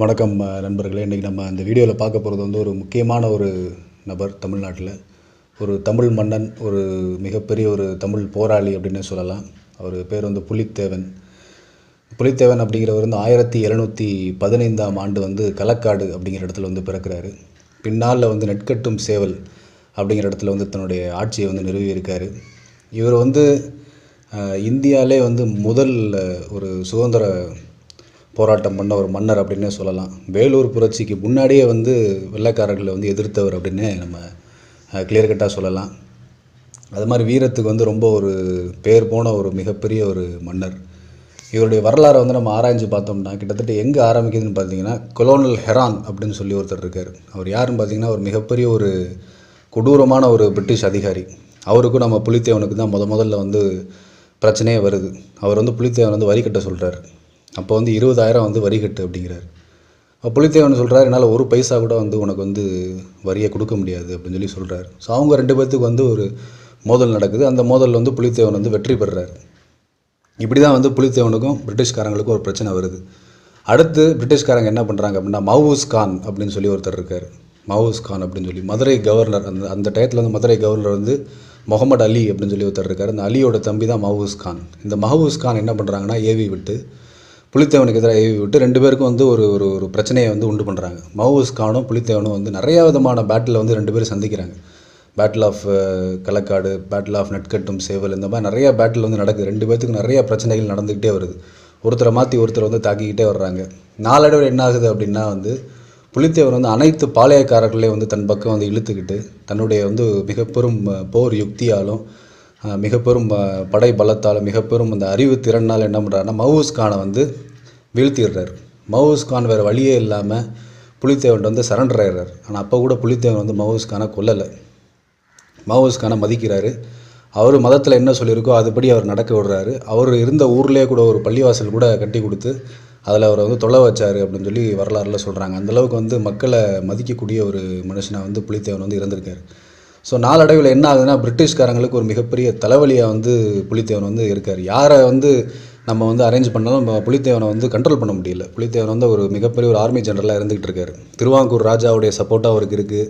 வணக்கம் நண்பர்களே. இன்றைக்கி நம்ம இந்த வீடியோவில் பார்க்க போகிறது வந்து ஒரு முக்கியமான ஒரு நபர் தமிழ்நாட்டில். ஒரு தமிழ் மன்னன் ஒரு மிகப்பெரிய ஒரு தமிழ் போராளி அப்படின்னு சொல்லலாம். அவர் பேர் வந்து புலித்தேவன். புலித்தேவன் அப்படிங்கிறவர் வந்து ஆயிரத்தி எழுநூற்றி பதினைந்தாம் ஆண்டு வந்து களக்காடு அப்படிங்கிற இடத்துல வந்து பிறக்கிறாரு. பின்னால் வந்து நெற்கட்டும் சேவல் அப்படிங்கிற இடத்துல வந்து தன்னுடைய ஆட்சியை வந்து நிறுவியிருக்காரு. இவர் வந்து இந்தியாவிலே வந்து முதல் ஒரு சுதந்திர போராட்டம் பண்ண ஒரு மன்னர் அப்படின்னே சொல்லலாம். வேலூர் புரட்சிக்கு முன்னாடியே வந்து வெள்ளைக்காரர்களை வந்து எதிர்த்தவர் அப்படின்னே நம்ம கிளியர் கட்டாக சொல்லலாம். அது மாதிரி வீரத்துக்கு வந்து ரொம்ப ஒரு பேர் போன ஒரு மிகப்பெரிய ஒரு மன்னர். இவருடைய வரலாறை வந்து நம்ம ஆராய்ஞ்சு பார்த்தோம்னா கிட்டத்தட்ட எங்கே ஆரம்பிக்குதுன்னு பார்த்தீங்கன்னா கொலோனல் ஹெரான் அப்படின்னு சொல்லி ஒருத்தர் இருக்கார். அவர் யாருன்னு பார்த்தீங்கன்னா ஒரு மிகப்பெரிய ஒரு கொடூரமான ஒரு பிரிட்டிஷ் அதிகாரி. அவருக்கும் நம்ம புலித்தேவனுக்கு தான் முத முதல்ல வந்து பிரச்சனையே வருது. அவர் வந்து புலித்தேவன் வந்து வரி கட்ட சொல்கிறார் அப்போ வந்து இருபதாயிரம் வந்து வரி கட்டு அப்படிங்கிறார். அப்போ புலித்தேவன் சொல்கிறார் என்னால் ஒரு பைசா கூட வந்து உனக்கு வந்து வரியை கொடுக்க முடியாது அப்படின்னு சொல்லி சொல்கிறார் ஸோ அவங்க ரெண்டு பேர்த்துக்கு வந்து ஒரு மோதல் நடக்குது. அந்த மோதலில் வந்து புலித்தேவன் வந்து வெற்றி பெறுறாரு இப்படி தான் வந்து புலித்தேவனுக்கும் பிரிட்டிஷ்காரங்களுக்கும் ஒரு பிரச்சனை வருது. அடுத்து பிரிட்டிஷ்காரங்க என்ன பண்ணுறாங்க அப்படின்னா மவுஸ் கான் அப்படின்னு சொல்லி ஒருத்தர் இருக்கார். மவுஸ் கான் அப்படின்னு சொல்லி மதுரை கவர்னர் அந்த அந்த டயத்தில் வந்து மதுரை கவர்னர் வந்து முகமது அலி அப்படின்னு சொல்லி ஒருத்தர் இருக்கார். அந்த அலியோட தம்பி தான் மஹூஸ் கான். இந்த மஹூஸ் கான் என்ன பண்ணுறாங்கன்னா ஏவி விட்டு புலித்தேவனுக்கு எதிராக ஏவி விட்டு ரெண்டு பேருக்கும் வந்து ஒரு ஒரு ஒரு பிரச்சனையை வந்து உண்டு பண்ணுறாங்க மவுஸ் கானும் புலித்தேவனும் வந்து நிறைய விதமான பேட்டில் வந்து ரெண்டு பேரும் சந்திக்கிறாங்க. Battle of uh, Kalakkad battle of நெட்கட்டும் சேவல் இந்த மாதிரி நிறைய பேட்டில் வந்து நடக்குது. ரெண்டு பேர்த்துக்கும் நிறைய பிரச்சனைகள் நடந்துக்கிட்டே வருது. ஒருத்தரை மாற்றி ஒருத்தர் வந்து தாக்கிக்கிட்டே வர்றாங்க. நாளடைவில் என்ன ஆகுது அப்படின்னா வந்து புலித்தேவர் வந்து அனைத்து பாளையக்காரர்களையும் வந்து தன் பக்கம் வந்து இழுத்துக்கிட்டு தன்னுடைய வந்து மிகப்பெரும் போர் யுக்தியாலும் மிகப்பெரும் படை பலத்தால் மிகப்பெரும் அந்த அறிவு திறனால் என்ன பண்ணுறாருன்னா மவுஸ் கானை வந்து வீழ்த்திடுறாரு. மவுஸ் கான் வேறு வழியே இல்லாமல் புலித்தேவன் வந்து சரண்டர் ஆயிடுறாரு. ஆனால் அப்போ கூட புலித்தேவன் வந்து மவுஸ் கானை கொல்லலை. மவுஸ் கானை மதிக்கிறாரு. அவர் மதத்தில் என்ன சொல்லியிருக்கோ அதுபடி அவர் நடக்க விடுறாரு. அவர் இருந்த ஊர்லேயே கூட ஒரு பள்ளிவாசல் கூட கட்டி கொடுத்து அதில் அவரை வந்து தொலை வச்சார் அப்படின்னு சொல்லி வரலாறுல சொல்கிறாங்க அந்தளவுக்கு வந்து மக்களை மதிக்கக்கூடிய ஒரு மனுஷனாக வந்து புலித்தேவன் வந்து இறந்துருக்கார் ஸோ நாளடைவில் என்ன ஆகுதுன்னா பிரிட்டிஷ்காரங்களுக்கு ஒரு மிகப்பெரிய தலைவலியாக வந்து புலித்தேவன் வந்து இருக்கார். யாரை வந்து நம்ம வந்து அரேஞ்ச் பண்ணாலும் நம்ம புலித்தேவனை வந்து கண்ட்ரோல் பண்ண முடியல. புலித்தேவன் வந்து ஒரு மிகப்பெரிய ஒரு ஆர்மி ஜெனரலாக இருந்துகிட்டு இருக்காரு. திருவாங்கூர் ராஜாவுடைய சப்போர்ட்டாக அவருக்கு இருக்குது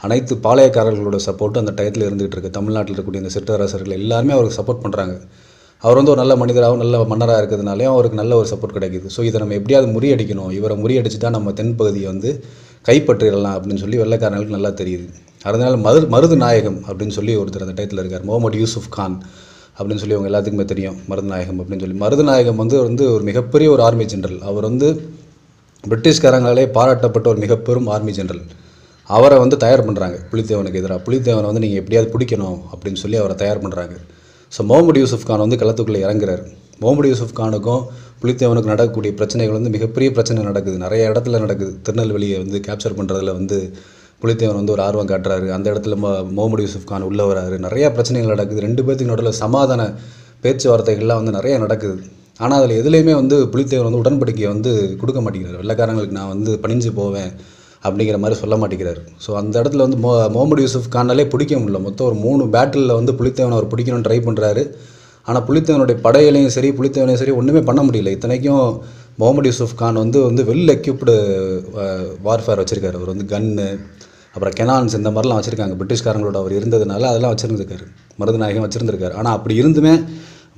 அனைத்து பாளையக்காரர்களோட சப்போர்ட்டும் அந்த டயத்தில் இருந்துகிட்டு இருக்கு. தமிழ்நாட்டில் இருக்கக்கூடிய இந்த சிற்றரசர்கள் எல்லாருமே அவருக்கு சப்போர்ட் பண்ணுறாங்க அவர் வந்து ஒரு நல்ல மனிதராகவும் நல்ல மன்னராக இருக்கிறதுனாலையும் அவருக்கு நல்ல ஒரு சப்போர்ட் கிடைக்குது. ஸோ இதை நம்ம எப்படியாவது முறியடிக்கணும். இவரை முறியடிச்சு தான் நம்ம தென்பகுதியை வந்து கைப்பற்றிடலாம் அப்படின்னு சொல்லி வெள்ளைக்காரங்களுக்கு நல்லா தெரியுது. அதனால் மது மருது நாயகம் அப்படின்னு சொல்லி ஒருத்தர் அந்த டயத்தில் இருக்கார். முகமது யூசுஃப் கான் அப்படின்னு சொல்லி அவங்க எல்லாத்துக்குமே தெரியும். மருது நாயகம் அப்படின்னு சொல்லி. மருது நாயகம் வந்து வந்து ஒரு மிகப்பெரிய ஒரு ஆர்மி ஜென்ரல் அவர் வந்து பிரிட்டிஷ்காரங்களாலே பாராட்டப்பட்ட ஒரு மிகப்பெரும் ஆர்மி ஜென்ரல் அவரை வந்து தயார் பண்ணுறாங்க புலித்தேவனுக்கு எதிராக புலித்தேவனை வந்து நீங்கள் எப்படியாவது பிடிக்கணும் அப்படின்னு சொல்லி அவரை தயார் பண்ணுறாங்க ஸோ முகமது யூசுப் கான் வந்து களத்துக்குள்ளே இறங்குறார். முகமது யூசுப் கானுக்கும் புலித்தேவனுக்கு நடக்கக்கூடிய பிரச்சனைகள் வந்து மிகப்பெரிய பிரச்சனை நடக்குது. நிறைய இடத்துல நடக்குது. திருநெல்வேலியை வந்து கேப்சர் பண்ணுறதுல வந்து புலித்தேவன் வந்து ஒரு ஆர்வம் காட்டுறாரு. அந்த இடத்துல ம முகமது யூசுஃப் கான் உள்ளே வராரு. நிறையா பிரச்சனைகள் நடக்குது. ரெண்டு பேர்த்துக்கு நடுவில் சமாதான பேச்சுவார்த்தைகள்லாம் வந்து நிறைய நடக்குது. ஆனால் அதில் எதுலேயுமே வந்து புலித்தேவன் வந்து உடன்படிக்கையை வந்து கொடுக்க மாட்டேங்கிறார். வெள்ளைக்காரங்களுக்கு நான் வந்து பணிஞ்சு போவேன் அப்படிங்கிற மாதிரி சொல்ல மாட்டேங்கிறார். ஸோ அந்த இடத்துல வந்து மோ முகமது யூசுஃப் கானாலே பிடிக்க முடியல. மொத்தம் ஒரு மூணு பேட்டிலில் வந்து புலித்தேவனை அவர் பிடிக்கணும்னு ட்ரை பண்ணுறாரு ஆனால் புலித்தேவனுடைய படையிலையும் சரி புலித்தேவனையும் சரி ஒன்றுமே பண்ண முடியல. இத்தனைக்கும் முகமது யூசுஃப் கான் வந்து வந்து வெல் எக்யூப்டு வார்ஃபேர் வச்சுருக்காரு. அவர் வந்து கன்னு அப்புறம் கெனான்ஸ் இந்த மாதிரிலாம் வச்சுருக்காங்க. பிரிட்டிஷ்காரங்களோட அவர் இருந்ததுனால அதெல்லாம் வச்சுருந்துருக்காரு. மருதநாயகம் வச்சுருந்துருக்காரு. ஆனால் அப்படி இருந்துமே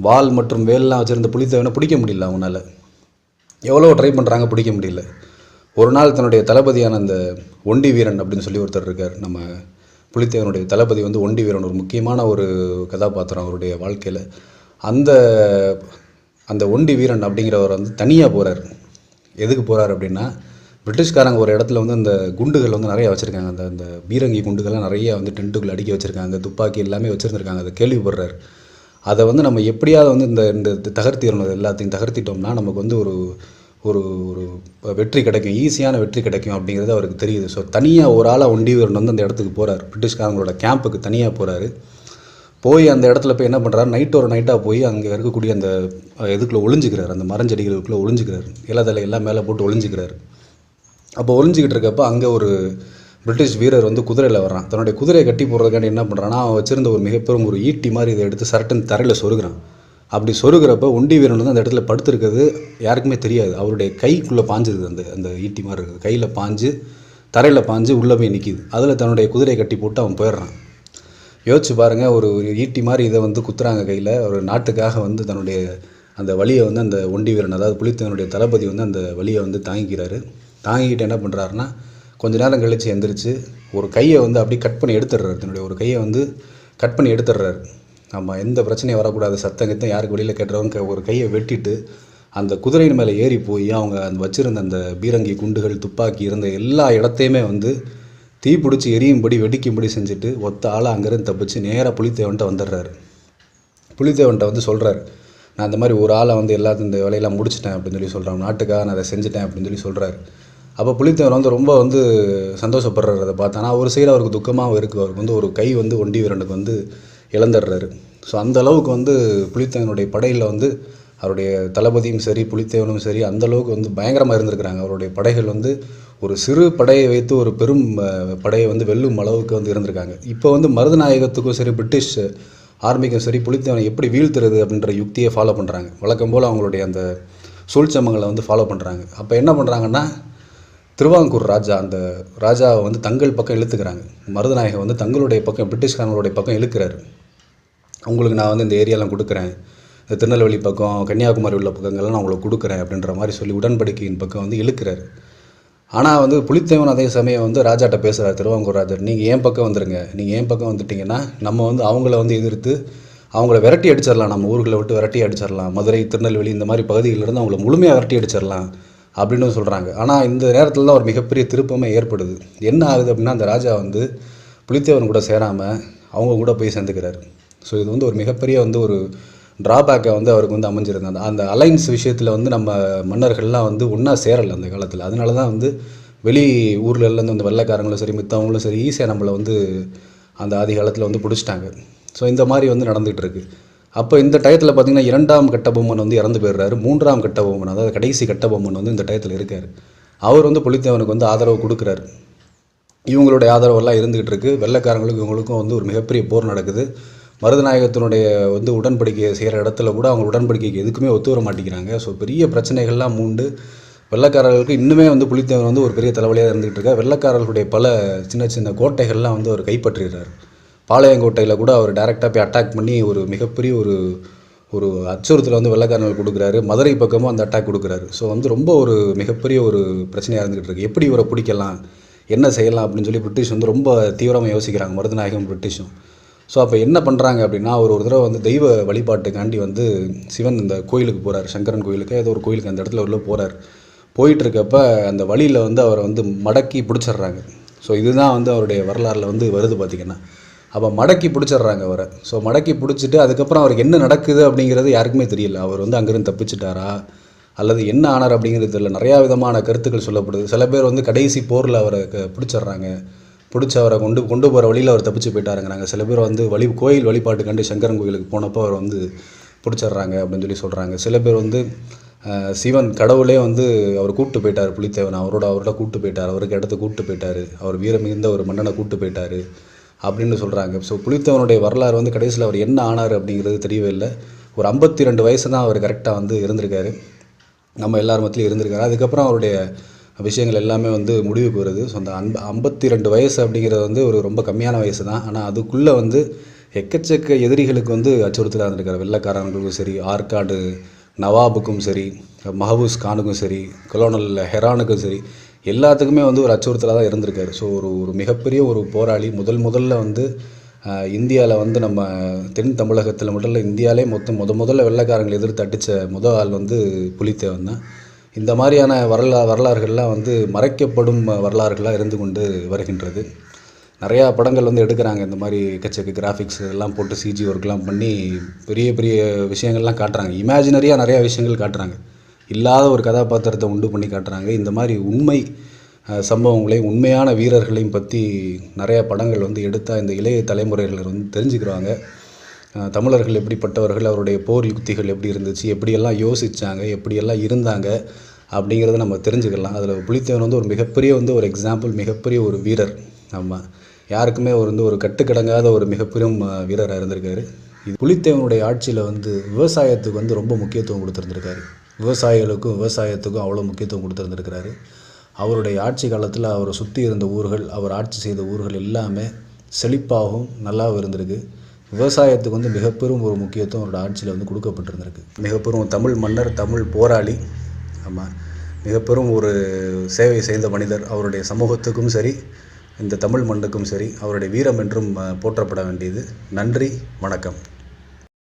வால் மற்றும் வேல்லாம் வச்சுருந்த புலித்தேவனை பிடிக்க முடியல அவனால். எவ்வளோ ட்ரை பண்ணுறாங்க பிடிக்க முடியல. ஒரு நாள் தன்னுடைய தளபதியான அந்த ஒண்டி வீரன் அப்படின்னு சொல்லி ஒருத்தர் இருக்கார். நம்ம புலித்தேவனுடைய தளபதி வந்து ஒண்டி வீரன் ஒரு முக்கியமான ஒரு கதாபாத்திரம் அவருடைய வாழ்க்கையில். அந்த அந்த ஒண்டி வீரன் அப்படிங்கிறவர் வந்து தனியாக போகிறார் எதுக்கு போகிறார் அப்படின்னா பிரிட்டிஷ்காரங்க ஒரு இடத்துல வந்து அந்த குண்டுகள் வந்து நிறைய வச்சுருக்காங்க. அந்த அந்த பீரங்கி குண்டுகள்லாம் நிறைய வந்து டென்ட்டுக்குள்ள அடிக்க வச்சுருக்காங்க. துப்பாக்கி எல்லாமே வச்சுருந்துருக்காங்க. அதை கேள்விப்படுறாரு. அதை வந்து நம்ம எப்படியாவது வந்து இந்த இந்த தகர்த்திடணும் எல்லாத்தையும் தகர்த்திட்டோம்னா நமக்கு வந்து ஒரு ஒரு ஒரு வெற்றி கிடைக்கும். ஈஸியான வெற்றி கிடைக்கும் அப்படிங்கிறது அவருக்கு தெரியுது. ஸோ தனியாக ஒரு ஆளாக ஒண்டிவரன் வந்து அந்த இடத்துக்கு போகிறார் பிரிட்டிஷ்காரங்களோட கேம்புக்கு தனியாக போகிறாரு போய் அந்த இடத்துல போய் என்ன பண்ணுறாரு நைட் ஒரு நைட்டாக போய் அங்கே இருக்கக்கூடிய அந்த இதுக்குள்ளே ஒளிஞ்சிக்கிறார். அந்த மரஞ்செடிகளுக்குள்ளே ஒளிஞ்சிக்கிறார். இலதலை எல்லாம் மேலே போட்டு ஒளிஞ்சிக்கிறார். அப்போ ஒளிஞ்சிக்கிட்டு இருக்கப்போ அங்கே ஒரு பிரிட்டிஷ் வீரர் வந்து குதிரையில் வர்றான். தன்னுடைய குதிரையை கட்டி போடுறதுக்காண்டி என்ன பண்ணுறான்னா அவன் வச்சிருந்த ஒரு மிகப்பெரும் ஒரு ஈட்டி மாதிரி இதை எடுத்து சரட்டுன்னு தரையில் சொருகிறான். அப்படி சொருகிறப்ப ஒண்டி வீரன் வந்து அந்த இடத்துல படுத்துருக்கிறது யாருக்குமே தெரியாது. அவருடைய கைக்குள்ளே பாஞ்சிருது அந்த அந்த ஈட்டி மாதிரி இருக்குது. கையில் பாஞ்சு தரையில் பாஞ்சு உள்ளே போய் நிற்கிது அதில் தன்னுடைய குதிரையை கட்டி போட்டு அவன் போயிடுறான். யோசிச்சு பாருங்கள் ஒரு ஈட்டி மாதிரி இதை வந்து குத்துறாங்க கையில். ஒரு நாட்டுக்காக வந்து தன்னுடைய அந்த வழியை வந்து அந்த ஒண்டி வீரன் அதாவது புலித்தனுடைய தளபதி வந்து அந்த வழியை வந்து தாங்கிக்கிறாரு. தாங்கிக்கிட்டு என்ன பண்ணுறாருன்னா கொஞ்ச நேரம் கழித்து எந்திரிச்சு ஒரு கையை வந்து அப்படியே கட் பண்ணி எடுத்துடுறாரு. தன்னுடைய ஒரு கையை வந்து கட் பண்ணி எடுத்துடுறாரு. ஆமாம் எந்த பிரச்சனையும் வரக்கூடாது. சத்தம் கித்தம் யாருக்கு வெளியில் கேட்டுறவங்க ஒரு கையை வெட்டிட்டு அந்த குதிரையின் மேலே ஏறி போய் அவங்க அந்த வச்சுருந்த அந்த பீரங்கி குண்டுகள் துப்பாக்கி இருந்த எல்லா இடத்தையுமே வந்து தீ பிடிச்சி எரியும்படி வெடிக்கும்படி செஞ்சுட்டு ஒத்த ஆளை அங்கேருந்து தப்பிச்சு நேராக புலித்தேவன்ட்ட வந்துடுறாரு. புலித்தேவன்ட்ட வந்து சொல்கிறாரு நான் இந்த மாதிரி ஒரு ஆளை வந்து எல்லாத்தையும் இந்த வேலையெல்லாம் முடிச்சிட்டேன் அப்படின்னு சொல்லி சொல்கிறேன் நாட்டுக்காக நான் அதை செஞ்சுட்டேன் அப்படின்னு சொல்லி சொல்கிறாரு அப்போ புலித்தேவன் வந்து ரொம்ப வந்து சந்தோஷப்படுறத அதை ஆனால் ஒரு சைடு அவருக்கு துக்கமாகவும் இருக்குது அவருக்கு வந்து ஒரு கை வந்து ஒண்டி வீரனுக்கு வந்து இழந்துடுறாரு. ஸோ அந்த அளவுக்கு வந்து புலித்தேவனுடைய படையில் வந்து அவருடைய தளபதியும் சரி புலித்தேவனும் சரி அந்த அளவுக்கு வந்து பயங்கரமாக இருந்திருக்கிறாங்க. அவருடைய படைகள் வந்து ஒரு சிறு படையை வைத்து ஒரு பெரும் படையை வந்து வெல்லும் அளவுக்கு வந்து இருந்திருக்காங்க. இப்போ வந்து மருதநாயகத்துக்கும் சரி பிரிட்டிஷ் ஆர்மிக்கும் சரி புலித்தேவனை எப்படி வீழ்த்துறது அப்படின்ற யுக்தியை ஃபாலோ பண்ணுறாங்க வழக்கம் போல் அவங்களுடைய அந்த சூழ்ச்சமங்களை வந்து ஃபாலோ பண்ணுறாங்க அப்போ என்ன பண்ணுறாங்கன்னா திருவாங்கூர் ராஜா அந்த ராஜாவை வந்து தங்கள் பக்கம் இழுத்துக்கிறாங்க. மருதநாயகம் வந்து தங்களுடைய பக்கம் பிரிட்டிஷ்காரங்களுடைய பக்கம் இழுக்கிறாரு. உங்களுக்கு நான் வந்து இந்த ஏரியாலாம் கொடுக்குறேன். இந்த திருநெல்வேலி பக்கம் கன்னியாகுமரி உள்ள பக்கங்கள்லாம் நான் உங்களுக்கு கொடுக்குறேன் அப்படின்ற மாதிரி சொல்லி உடன்படிக்கையின் பக்கம் வந்து இழுக்கிறாரு. ஆனால் வந்து புலித்தேவன் அதே சமயம் வந்து ராஜாட்ட பேசுகிறார் திருவாங்கூர் ராஜர் நீங்கள் ஏன் பக்கம் வந்துடுங்க நீங்கள் ஏன் பக்கம் வந்துட்டீங்கன்னா நம்ம வந்து அவங்கள வந்து எதிர்த்து அவங்கள விரட்டி அடிச்சிடலாம் நம்ம ஊர்களை விட்டு விரட்டி அடிச்சிடலாம் மதுரை திருநெல்வேலி இந்த மாதிரி பகுதிகளிலிருந்து அவங்கள முழுமையாக விரட்டி அடிச்சிடலாம் அப்படின்னு சொல்கிறாங்க ஆனால் இந்த நேரத்தில் தான் ஒரு மிகப்பெரிய திருப்பமே ஏற்படுது. என்ன ஆகுது அப்படின்னா அந்த ராஜா வந்து புலித்தேவன் கூட சேராமல் அவங்க கூட போய் சேர்ந்துக்கிறாரு. ஸோ இது வந்து ஒரு மிகப்பெரிய வந்து ஒரு ட்ராபேக்கை வந்து அவருக்கு வந்து அமைஞ்சிருந்தாங்க அந்த அலைன்ஸ் விஷயத்தில் வந்து நம்ம மன்னர்கள்லாம் வந்து ஒன்றா சேரலை அந்த காலத்தில். அதனால தான் வந்து வெளி ஊர்லேருந்து அந்த வெள்ளைக்காரங்களும் சரி மித்தவங்களும் சரி ஈஸியாக நம்மளை வந்து அந்த ஆதி காலத்தில் வந்து பிடிச்சிட்டாங்க. ஸோ இந்த மாதிரி வந்து நடந்துகிட்டு இருக்குது அப்போ இந்த டயத்தில் பார்த்தீங்கன்னா இரண்டாம் கட்டபொம்மன் வந்து இறந்து போயிடுறாரு. மூன்றாம் கட்டபொம்மன் அதாவது கடைசி கட்டபொம்மன் வந்து இந்த டயத்தில் இருக்கார். அவர் வந்து புலித்தேவனுக்கு வந்து ஆதரவு கொடுக்குறாரு. இவங்களுடைய ஆதரவெல்லாம் இருந்துகிட்டு இருக்குது வெள்ளைக்காரங்களுக்கும் இவங்களுக்கும் வந்து ஒரு மிகப்பெரிய போர் நடக்குது. மருதநாயகத்தினுடைய வந்து உடன்படிக்கை செய்கிற இடத்துல கூட அவங்க உடன்படிக்கைக்கு எதுக்குமே ஒத்து வர மாட்டேங்கிறாங்க. ஸோ பெரிய பிரச்சனைகள்லாம் மூண்டு. வெள்ளக்காரர்களுக்கு இன்னுமே வந்து புலித்தேவன் வந்து ஒரு பெரிய தலைவலியாக இருந்துகிட்டு இருக்கா. வெள்ளக்காரர்களுடைய பல சின்ன சின்ன கோட்டைகள்லாம் வந்து அவர் கைப்பற்றுகிறார் பாளையங்கோட்டையில் கூட அவர் டைரெக்டாக போய் அட்டாக் பண்ணி ஒரு மிகப்பெரிய ஒரு ஒரு அச்சுறுத்தலை வந்து வெள்ளைக்காரர்கள் கொடுக்குறாரு. மதுரை பக்கமும் அந்த அட்டாக் கொடுக்குறாரு. ஸோ வந்து ரொம்ப ஒரு மிகப்பெரிய ஒரு பிரச்சனையாக இருந்துகிட்டு இருக்கு. எப்படி இவரை பிடிக்கலாம்? என்ன செய்யலாம்? அப்படின்னு சொல்லி பிரிட்டிஷ் வந்து ரொம்ப தீவிரமாக யோசிக்கிறாங்க. மருதநாயகம் பிரிட்டிஷும். ஸோ அப்போ என்ன பண்ணுறாங்க அப்படின்னா அவர் ஒரு தடவை வந்து தெய்வ வழிபாட்டுக்காண்டி வந்து சிவன் இந்த கோயிலுக்கு போகிறார் சங்கரன் கோயிலுக்கு. ஏதோ ஒரு கோயிலுக்கு அந்த இடத்துல உள்ள போகிறார் போயிட்டு இருக்கப்ப அந்த வழியில் வந்து அவரை வந்து மடக்கி பிடிச்சிடுறாங்க. ஸோ இதுதான் வந்து அவருடைய வரலாறில் வந்து வருது பார்த்திங்கன்னா அப்போ மடக்கி பிடிச்சிடுறாங்க அவரை. ஸோ மடக்கி பிடிச்சிட்டு அதுக்கப்புறம் அவருக்கு என்ன நடக்குது அப்படிங்கிறது யாருக்குமே தெரியல. அவர் வந்து அங்கேருந்து தப்பிச்சிட்டாரா? அல்லது என்ன ஆனார் அப்படிங்கிறது தெரியல. நிறையா விதமான கருத்துக்கள் சொல்லப்படுது. சில பேர் வந்து கடைசி போரில் அவரை க- பிடிச்சிடுறாங்க. பிடிச்சி அவரை கொண்டு கொண்டு போகிற வழியில் அவர் தப்பிச்சு போயிட்டாருங்கிறாங்க. சில பேர் வந்து வழி கோயில் வழிபாட்டு கண்டு சங்கரன் கோயிலுக்கு போனப்போ அவர் வந்து பிடிச்சிடுறாங்க அப்படின்னு சொல்லி சொல்கிறாங்க சில பேர் வந்து சிவன் கடவுளே வந்து அவர் கூப்பிட்டு போயிட்டார் புலித்தேவன். அவரோட அவரோட கூப்பிட்டு போயிட்டார். அவருக்கு இடத்த கூப்பிட்டு போயிட்டார். அவர் வீரம் மிகுந்த ஒரு மன்னனை கூப்பிட்டு போயிட்டார். அப்படின்னு சொல்கிறாங்க ஸோ புலித்தேவனுடைய வரலாறு வந்து கடைசியில் அவர் என்ன ஆனார் அப்படிங்கிறது தெரியவே இல்லை. ஒரு ஐம்பத்தி ரெண்டு வயசு தான் அவர் கரெக்டாக வந்து இருந்திருக்காரு. நம்ம எல்லார் மத்தியிலும் இருந்திருக்காரு. அதுக்கப்புறம் அவருடைய விஷயங்கள் எல்லாமே வந்து முடிவுக்கு வருது. ஸோ அந்த அன்ப ஐம்பத்தி ரெண்டு வயசு அப்படிங்கிறது வந்து ஒரு ரொம்ப கம்மியான வயசு தான். ஆனால் அதுக்குள்ளே வந்து எக்கச்சக்க எதிரிகளுக்கு வந்து அச்சுறுத்தலாக இருந்திருக்காரு. வெள்ளக்காரங்களுக்கும் சரி ஆற்காடு நவாபுக்கும் சரி மஹபூஸ் கானுக்கும் சரி கொலோனல் ஹெரானுக்கும் சரி. எல்லாத்துக்குமே வந்து ஒரு அச்சுறுத்தலாக தான் இருந்திருக்காரு. ஸோ ஒரு ஒரு மிகப்பெரிய ஒரு போராளி. முதல் முதல்ல வந்து இந்தியாவில் வந்து நம்ம தென் தமிழகத்தில் மட்டும் இல்லை இந்தியாவிலே மொத்தம் முத முதல்ல வெள்ளைக்காரங்களை எதிர்த்து அடித்த முத ஆள் வந்து புலித்தேவன் தான். இந்த மாதிரியான வரலா வரலாறுகள்லாம் வந்து மறைக்கப்படும் வரலாறுகளாக இருந்து கொண்டு வருகின்றது. நிறையா படங்கள் வந்து எடுக்கிறாங்க. இந்த மாதிரி எக்கச்சக்க கிராஃபிக்ஸ் எல்லாம் போட்டு சிஜி ஒர்க்லாம் பண்ணி பெரிய பெரிய விஷயங்கள்லாம் காட்டுறாங்க. இமேஜினரியாக நிறையா விஷயங்கள் காட்டுறாங்க. இல்லாத ஒரு கதாபாத்திரத்தை உண்டு பண்ணி காட்டுறாங்க. இந்த மாதிரி உண்மை சம்பவங்களையும் உண்மையான வீரர்களையும் பற்றி நிறையா படங்கள் வந்து எடுத்தால் இந்த இளைய தலைமுறைகள் வந்து தெரிஞ்சுக்கிறாங்க. தமிழர்கள் எப்படிப்பட்டவர்கள் அவருடைய போர் யுக்திகள் எப்படி இருந்துச்சு எப்படியெல்லாம் யோசித்தாங்க எப்படியெல்லாம் இருந்தாங்க அப்படிங்கிறத நம்ம தெரிஞ்சுக்கலாம். அதில் புலித்தேவன் வந்து ஒரு மிகப்பெரிய வந்து ஒரு எக்ஸாம்பிள் மிகப்பெரிய ஒரு வீரர். ஆமாம் யாருக்குமே அவர் வந்து ஒரு கட்டுக்கடங்காத ஒரு மிகப்பெரும் வீரராக இருந்திருக்காரு. இது புலித்தேவனுடைய ஆட்சியில் வந்து விவசாயத்துக்கு வந்து ரொம்ப முக்கியத்துவம் கொடுத்துருந்துருக்காரு. விவசாயிகளுக்கும் விவசாயத்துக்கும் அவ்வளோ முக்கியத்துவம் கொடுத்துருந்துருக்கிறாரு. அவருடைய ஆட்சி காலத்தில் அவரை சுற்றி இருந்த ஊர்கள் அவர் ஆட்சி செய்த ஊர்கள் எல்லாமே செழிப்பாகவும் நல்லாவும் இருந்திருக்கு. விவசாயத்துக்கு வந்து மிகப்பெரும் ஒரு முக்கியத்துவம் அவரோட ஆட்சியில் வந்து கொடுக்கப்பட்டிருந்திருக்கு. மிகப்பெரும் தமிழ் மன்னர் தமிழ் போராளி ஆமாம் மிகப்பெரும் ஒரு சேவை செய்த மனிதர். அவருடைய சமூகத்துக்கும் சரி இந்த தமிழ் மண்ணுக்கும் சரி அவருடைய வீரம் என்றும் போற்றப்பட வேண்டியது. நன்றி வணக்கம்.